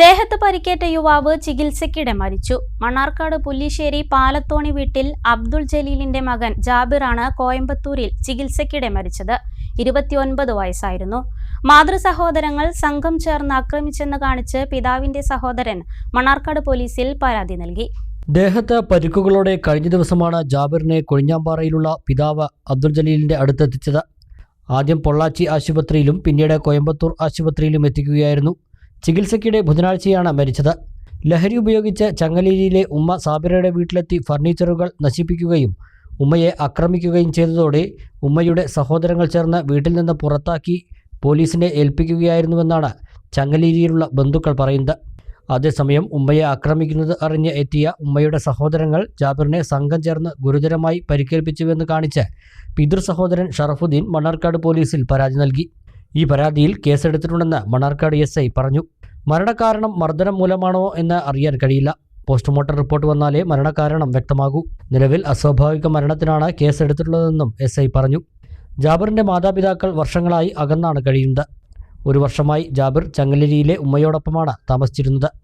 ദേഹത്ത് പരിക്കേറ്റ യുവാവ് ചികിത്സയ്ക്കിടെ മരിച്ചു. മണ്ണാർക്കാട് പുല്ലിശ്ശേരി പാലത്തോണി വീട്ടിൽ അബ്ദുൾ ജലീലിന്റെ മകൻ ജാബിറാണ് കോയമ്പത്തൂരിൽ ചികിത്സയ്ക്കിടെ മരിച്ചത്. ഇരുപത്തിയൊൻപത് വയസ്സായിരുന്നു. മാതൃസഹോദരങ്ങൾ സംഘം ചേർന്ന് ആക്രമിച്ചെന്ന് കാണിച്ച് പിതാവിന്റെ സഹോദരൻ മണ്ണാർക്കാട് പോലീസിൽ പരാതി നൽകി. ദേഹത്ത് പരിക്കുകളോടെ കഴിഞ്ഞ ദിവസമാണ് ജാബിറിനെ കൊഴിഞ്ഞാമ്പാറയിലുള്ള പിതാവ് അബ്ദുൾ ജലീലിന്റെ അടുത്തെത്തിച്ചത്. ആദ്യം പൊള്ളാച്ചി ആശുപത്രിയിലും പിന്നീട് കോയമ്പത്തൂർ ആശുപത്രിയിലും എത്തിക്കുകയായിരുന്നു. ചികിത്സയ്ക്കിടെ ബുധനാഴ്ചയാണ് മരിച്ചത്. ലഹരി ഉപയോഗിച്ച് ചങ്ങലേരിയിലെ ഉമ്മ സാബിറയുടെ വീട്ടിലെത്തി ഫർണിച്ചറുകൾ നശിപ്പിക്കുകയും ഉമ്മയെ ആക്രമിക്കുകയും ചെയ്തതോടെ ഉമ്മയുടെ സഹോദരങ്ങൾ ചേർന്ന് വീട്ടിൽ നിന്ന് പുറത്താക്കി പോലീസിനെ ഏൽപ്പിക്കുകയായിരുന്നുവെന്നാണ് ചങ്ങലേരിയിലുള്ള ബന്ധുക്കൾ പറയുന്നത്. അതേസമയം ഉമ്മയെ ആക്രമിക്കുന്നത് അറിഞ്ഞ് എത്തിയ ഉമ്മയുടെ സഹോദരങ്ങൾ ജാബിറിനെ സംഘം ചേർന്ന് ഗുരുതരമായി പരിക്കേൽപ്പിച്ചുവെന്ന് കാണിച്ച് പിതൃ സഹോദരൻ ഷറഫുദ്ദീൻ മണ്ണാർക്കാട് പോലീസിൽ പരാതി നൽകി. ഈ പരാതിയിൽ കേസെടുത്തിട്ടുണ്ടെന്ന് മണ്ണാർക്കാട് എസ് പറഞ്ഞു. മരണകാരണം മർദ്ദനം മൂലമാണോ എന്ന് അറിയാൻ കഴിയില്ല. പോസ്റ്റ്മോർട്ടം റിപ്പോർട്ട് വന്നാലേ മരണകാരണം വ്യക്തമാകൂ. നിലവിൽ അസ്വാഭാവിക മരണത്തിനാണ് കേസെടുത്തിട്ടുള്ളതെന്നും എസ് ഐ പറഞ്ഞു. ജാബിറിന്റെ മാതാപിതാക്കൾ വർഷങ്ങളായി അകന്നാണ് കഴിയുന്നത്. ഒരു വർഷമായി ജാബിർ ചങ്ങലരിയിലെ ഉമ്മയോടൊപ്പമാണ് താമസിച്ചിരുന്നത്.